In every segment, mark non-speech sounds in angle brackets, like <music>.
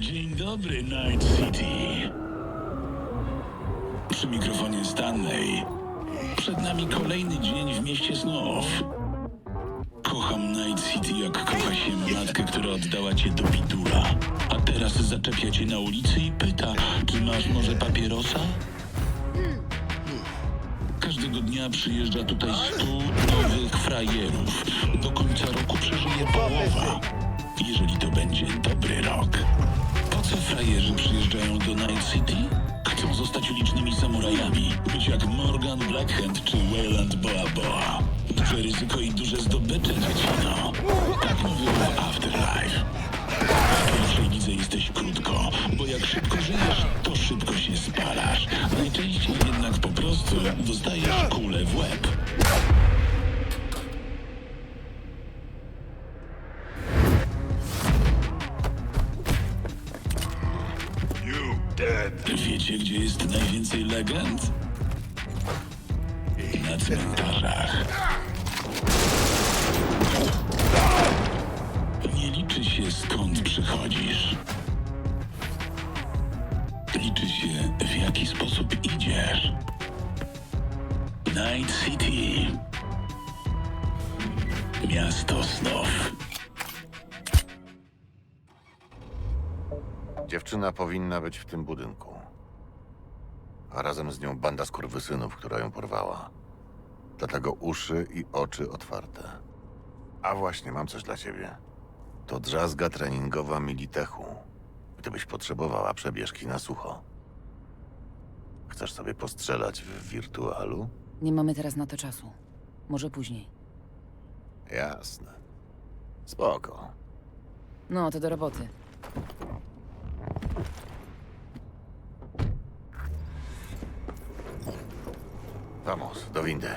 Dzień dobry, Night City. Przy mikrofonie Stanley. Przed nami kolejny dzień w mieście snów. Kocham Night City jak kocha się matkę, która oddała cię do bidula. A teraz zaczepia cię na ulicy i pyta, czy masz może papierosa? Każdego dnia przyjeżdża tutaj stu nowych frajerów. Do końca roku przeżyje połowa. Jeżeli to będzie dobry rok. Co frajerzy przyjeżdżają do Night City? Chcą zostać ulicznymi samurajami. Być jak Morgan Blackhand czy Wayland Boa Boa. Duże ryzyko i duże zdobycze, dziecino. Tak mówią Afterlife. W pierwszej lidze jesteś krótko, bo jak szybko żyjesz, to szybko się spalasz. Najczęściej jednak po prostu dostajesz kulę w łeb. Jest najwięcej legend? Na cmentarzach. Nie liczy się skąd przychodzisz. Liczy się w jaki sposób idziesz. Night City. Miasto snów. Dziewczyna powinna być w tym budynku. A razem z nią banda skurwysynów, która ją porwała. Dlatego uszy i oczy otwarte. A właśnie, mam coś dla ciebie. To drzazga treningowa Militechu. Gdybyś potrzebowała przebieżki na sucho. Chcesz sobie postrzelać w wirtualu? Nie mamy teraz na to czasu. Może później. Jasne. Spoko. No, to do roboty. Vamos, do windy.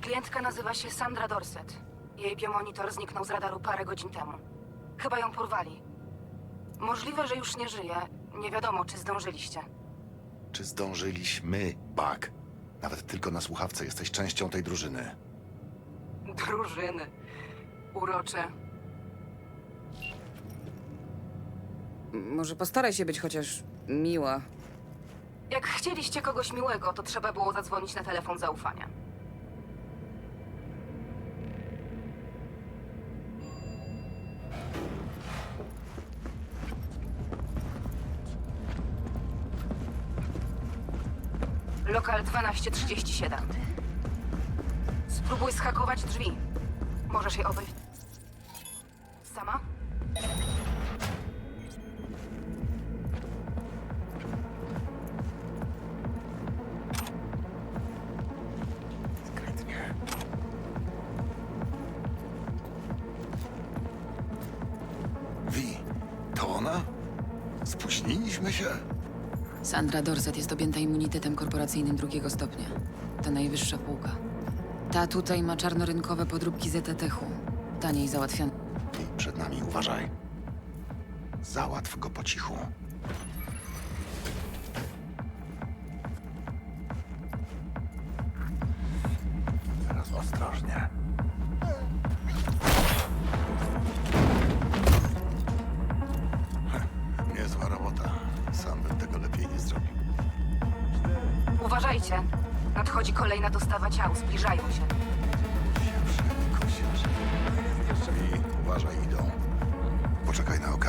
Klientka nazywa się Sandra Dorset. Jej biomonitor zniknął z radaru parę godzin temu. Chyba ją porwali. Możliwe, że już nie żyje. Nie wiadomo, czy zdążyliście. Czy zdążyliśmy, Bak? Nawet tylko na słuchawce jesteś częścią tej drużyny. Drużyny. Urocze. Może postaraj się być chociaż miła. Jak chcieliście kogoś miłego, to trzeba było zadzwonić na telefon zaufania. Lokal 1237. Spróbuj schakować drzwi. Możesz je obejść. Sama? Wi, to ona? Spóźniliśmy się? Sandra Dorset jest objęta immunitetem korporacyjnym drugiego stopnia. To najwyższa półka. Ta tutaj ma czarnorynkowe podróbki ZTH-u. Taniej załatwione. I przed nami uważaj. Załatw go po cichu.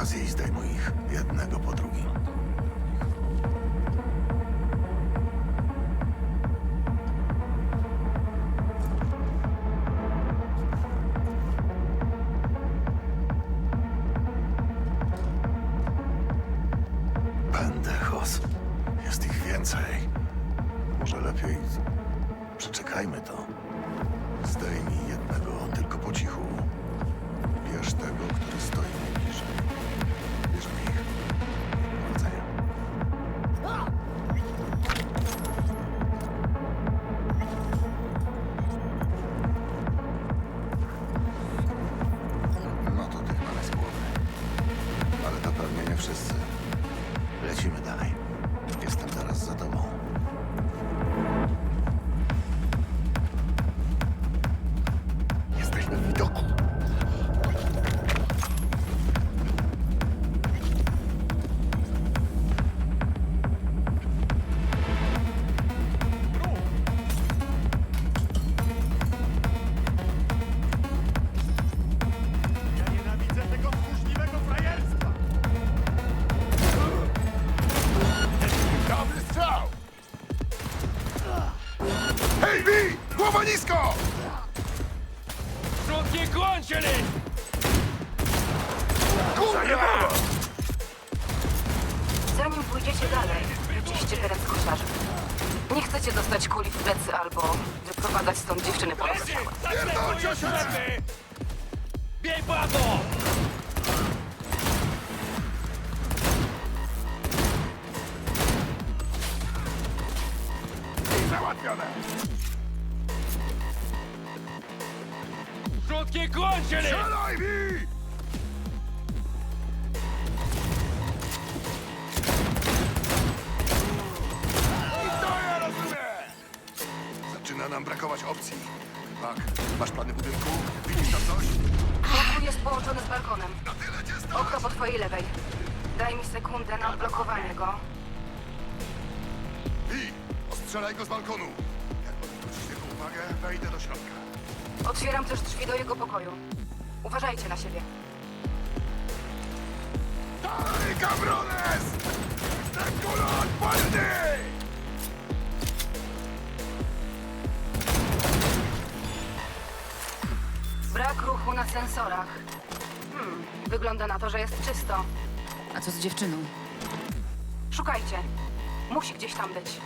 Okazję i zdejmuj ich jednego po drugim. Załatwione! Krótkie kończyli! Strzelaj, Wi! I to ja rozumiem! Zaczyna nam brakować opcji. Bak, masz plany budynku? Widzisz tam coś? Pokój jest połączony z balkonem. Na tyle cię stać! Okno po twojej lewej. Daj mi sekundę na odblokowanie go. Wi, ostrzelaj go z balkonu. Jak odwrócisz jego uwagę, wejdę do środka. Otwieram też drzwi do jego pokoju. Uważajcie na siebie. Daj, cabrones! Jestem kuloodporny! Brak ruchu na sensorach. Hmm, wygląda na to, że jest czysto. A co z dziewczyną? Szukajcie. Musi gdzieś tam być.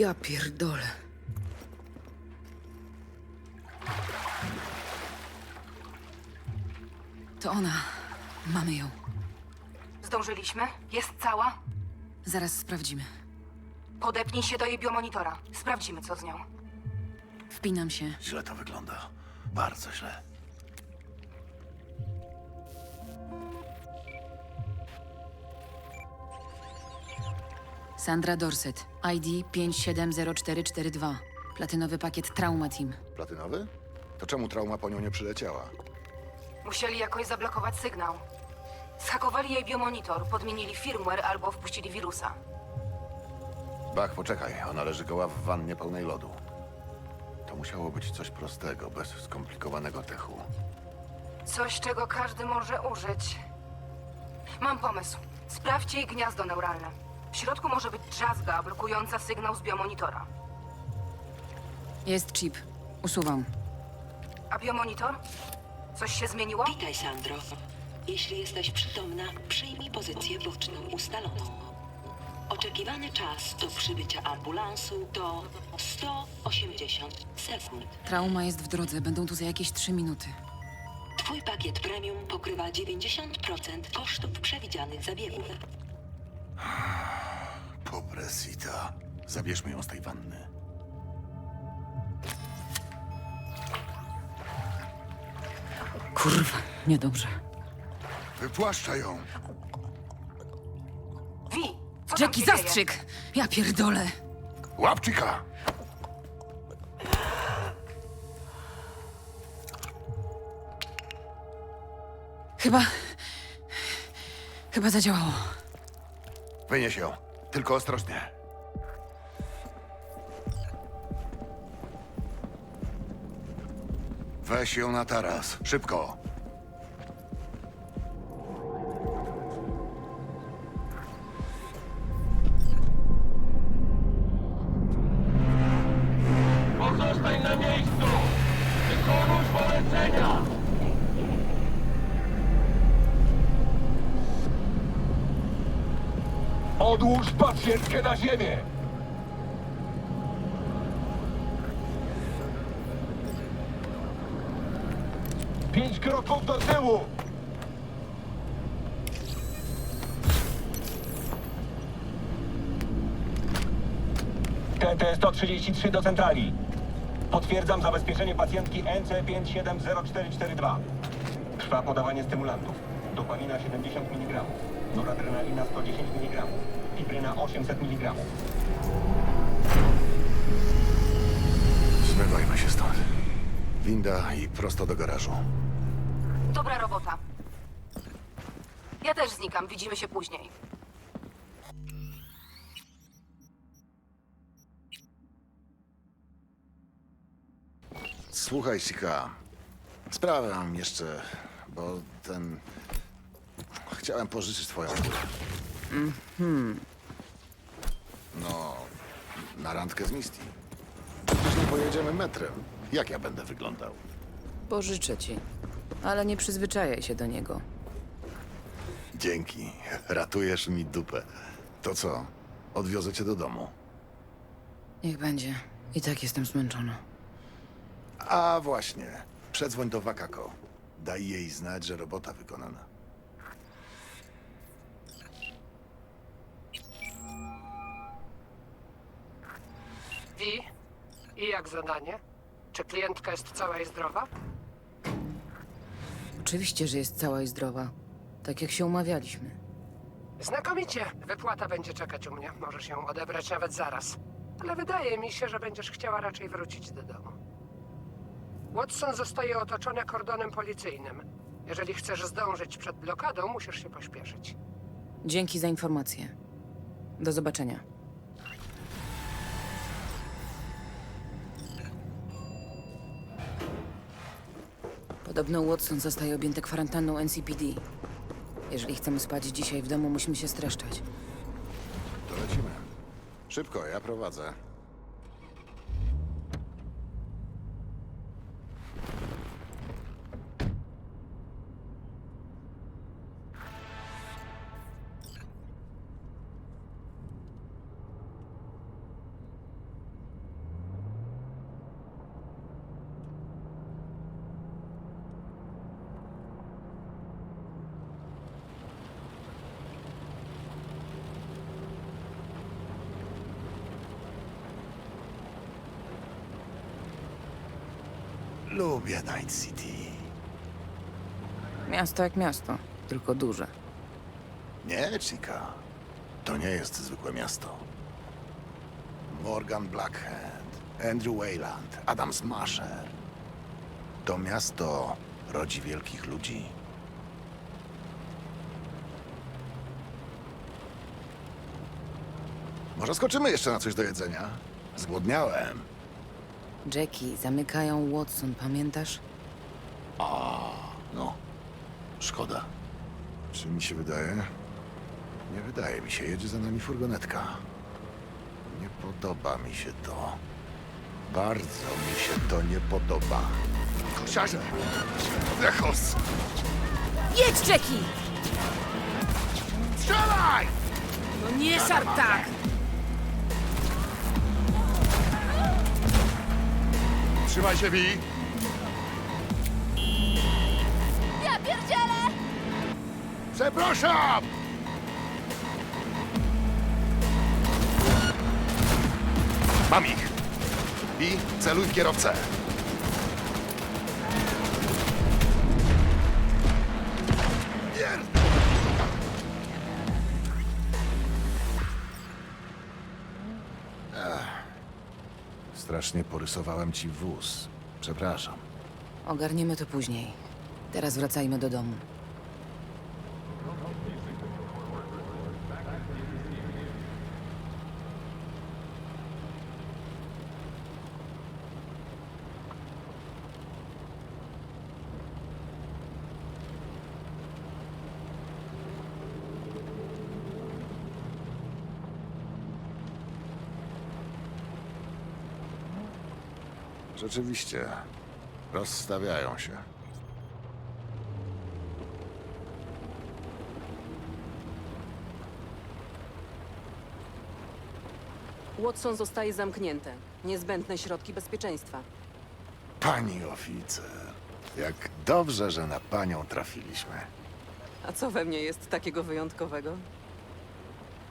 Ja pierdolę. To ona. Mamy ją. Zdążyliśmy? Jest cała? Zaraz sprawdzimy. Podepnij się do jej biomonitora. Sprawdzimy, co z nią. Wpinam się. Źle to wygląda. Bardzo źle. Sandra Dorset. ID 570442. Platynowy pakiet Trauma Team. Platynowy? To czemu trauma po nią nie przyleciała? Musieli jakoś zablokować sygnał. Zhakowali jej biomonitor, podmienili firmware albo wpuścili wirusa. Bach, poczekaj. Ona leży goła w wannie pełnej lodu. To musiało być coś prostego, bez skomplikowanego techu. Coś, czego każdy może użyć. Mam pomysł. Sprawdźcie jej gniazdo neuralne. W środku może być drzazga blokująca sygnał z biomonitora. Jest chip. Usuwam. A biomonitor? Coś się zmieniło? Witaj, Sandro. Jeśli jesteś przytomna, przyjmij pozycję boczną ustaloną. Oczekiwany czas do przybycia ambulansu to 180 sekund. Trauma jest w drodze. Będą tu za jakieś trzy minuty. Twój pakiet premium pokrywa 90% kosztów przewidzianych zabiegów. <sighs> Pobresita. Zabierzmy ją z tej wanny. Kurwa, niedobrze. Wypłaszcza ją! Wi! Co tam Jackie, się dzieje? zastrzyk! Ja pierdolę! Łapczyka! Chyba... Chyba zadziałało. Wynieś ją. Tylko ostrożnie. Weź ją na taras. Szybko! Odłóż pacjentkę na ziemię! Pięć kroków do tyłu! TT-133 do centrali. Potwierdzam zabezpieczenie pacjentki NC570442. Trwa podawanie stymulantów. Dopamina 70 mg noradrenalina 110 mg, fibryna 800 mg. Zmywajmy się stąd. Winda i prosto do garażu. Dobra robota. Ja też znikam, widzimy się później. Słuchaj, Sika. Sprawę mam jeszcze, bo ten... Chciałem pożyczyć twoją górę. No, na randkę z Misty. Później pojedziemy metrem. Jak ja będę wyglądał? Pożyczę ci. Ale nie przyzwyczajaj się do niego. Dzięki. Ratujesz mi dupę. To co? Odwiozę cię do domu. Niech będzie. I tak jestem zmęczona. A właśnie. Przedzwoń do Wakako. Daj jej znać, że robota wykonana. Wi, i jak zadanie? Czy klientka jest cała i zdrowa? Oczywiście, że jest cała i zdrowa. Tak jak się umawialiśmy. Znakomicie. Wypłata będzie czekać u mnie. Możesz ją odebrać nawet zaraz. Ale wydaje mi się, że będziesz chciała raczej wrócić do domu. Watson zostaje otoczony kordonem policyjnym. Jeżeli chcesz zdążyć przed blokadą, musisz się pośpieszyć. Dzięki za informację. Do zobaczenia. Podobno Watson zostaje objęty kwarantanną NCPD. Jeżeli chcemy spać dzisiaj w domu, musimy się streszczać. To lecimy. Szybko, ja prowadzę. Lubię Night City. Miasto jak miasto, tylko duże. Nie, Chica. To nie jest zwykłe miasto. Morgan Blackhand, Andrew Wayland, Adam Smasher. To miasto rodzi wielkich ludzi. Może skoczymy jeszcze na coś do jedzenia? Zgłodniałem. Jackie, zamykają Watson, pamiętasz? No, szkoda. Czy mi się wydaje? Nie wydaje mi się. Jedzie za nami furgonetka. Nie podoba mi się to. Bardzo mi się to nie podoba. Kosiarze! Lechos! Jedź, Jackie! Strzelaj! No nie szarp tak! Trzymaj się, Wi! Ja pierdzielę! Przepraszam! Mam ich. I celuj w kierowcę. Strasznie porysowałem ci wóz. Przepraszam. Ogarniemy to później. Teraz wracajmy do domu. Rzeczywiście. Rozstawiają się. Watson zostaje zamknięty. Niezbędne środki bezpieczeństwa. Pani oficer. Jak dobrze, że na panią trafiliśmy. A co we mnie jest takiego wyjątkowego?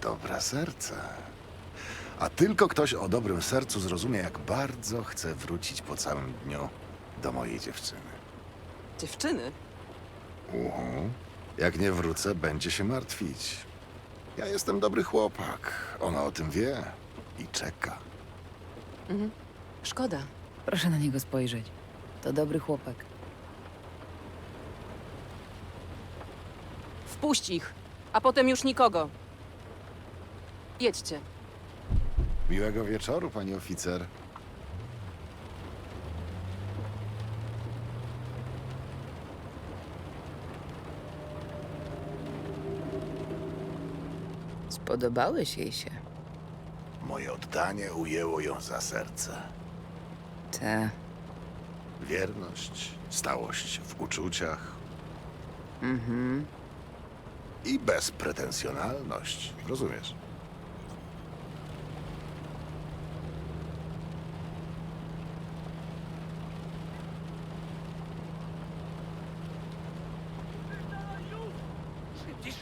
Dobre serce. A tylko ktoś o dobrym sercu zrozumie, jak bardzo chcę wrócić po całym dniu do mojej dziewczyny. Dziewczyny? Uhu. Jak nie wrócę, będzie się martwić. Ja jestem dobry chłopak. Ona o tym wie i czeka. Szkoda. Proszę na niego spojrzeć. To dobry chłopak. Wpuść ich, a potem już nikogo. Jedźcie. Miłego wieczoru, pani oficer. Spodobałeś jej się. Moje oddanie ujęło ją za serce. Te. Wierność, stałość w uczuciach Mhm. i bezpretensjonalność. Rozumiesz?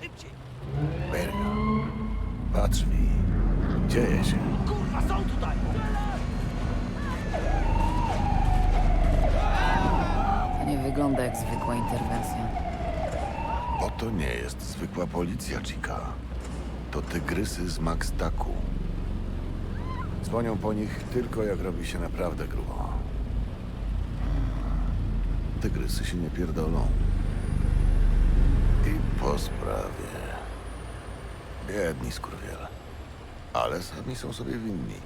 Mirka, patrz mi. Dzieje się. To nie wygląda jak zwykła interwencja. Oto nie jest zwykła policja, Chica. To tygrysy z Max Daku. Dzwonią po nich tylko jak robi się naprawdę grubo. Tygrysy się nie pierdolą. Po sprawie. Biedni skurwiele. Ale sami są sobie winni.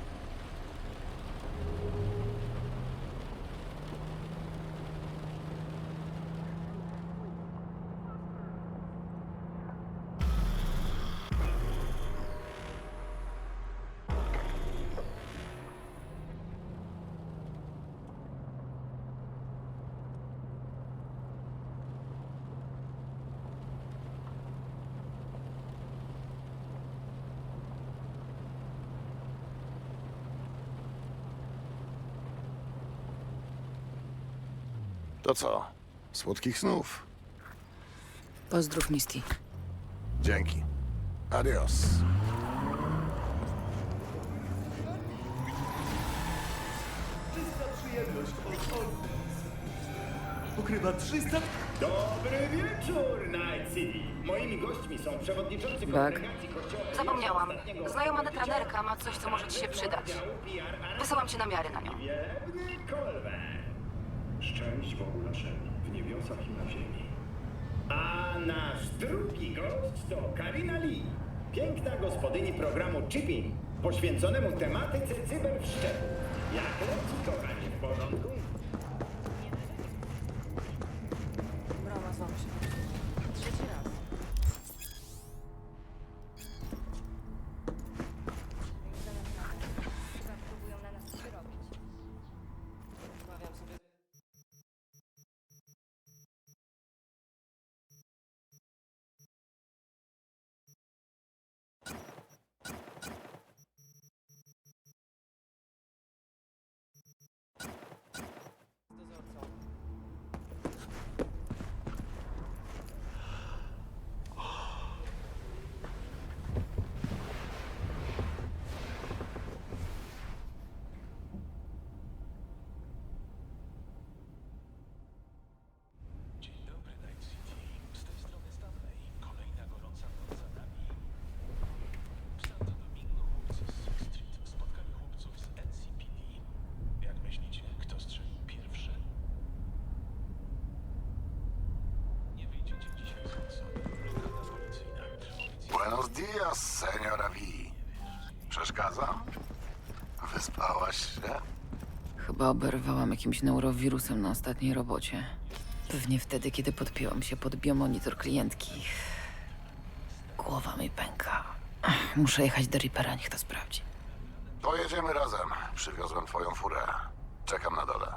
To co? Słodkich snów. Pozdrów Misty. Dzięki. Adios. Pokrywa 300... Dobry wieczór, Night City. Moimi gośćmi są przewodniczący kongregacji kościoła... Zapomniałam. Znajoma netranerka ma coś, co może ci się przydać. Wysyłam ci namiary na nią. Wiewny Colbert. Szczęść Bogu naszemu, w niebiosach i na ziemi. A nasz drugi gość to Karina Lee, piękna gospodyni programu Chipping, poświęconemu tematyce cyberwszczepu. Jak leci, Buenos dias, señora V. Przeszkadza? Wyspałaś się? Chyba oberwałam jakimś neurowirusem na ostatniej robocie. Pewnie wtedy, kiedy podpięłam się pod biomonitor klientki. Głowa mi pęka. Ach, Muszę jechać do Reapera, niech to sprawdzi. Pojedziemy razem. Przywiozłem twoją furę. Czekam na dole.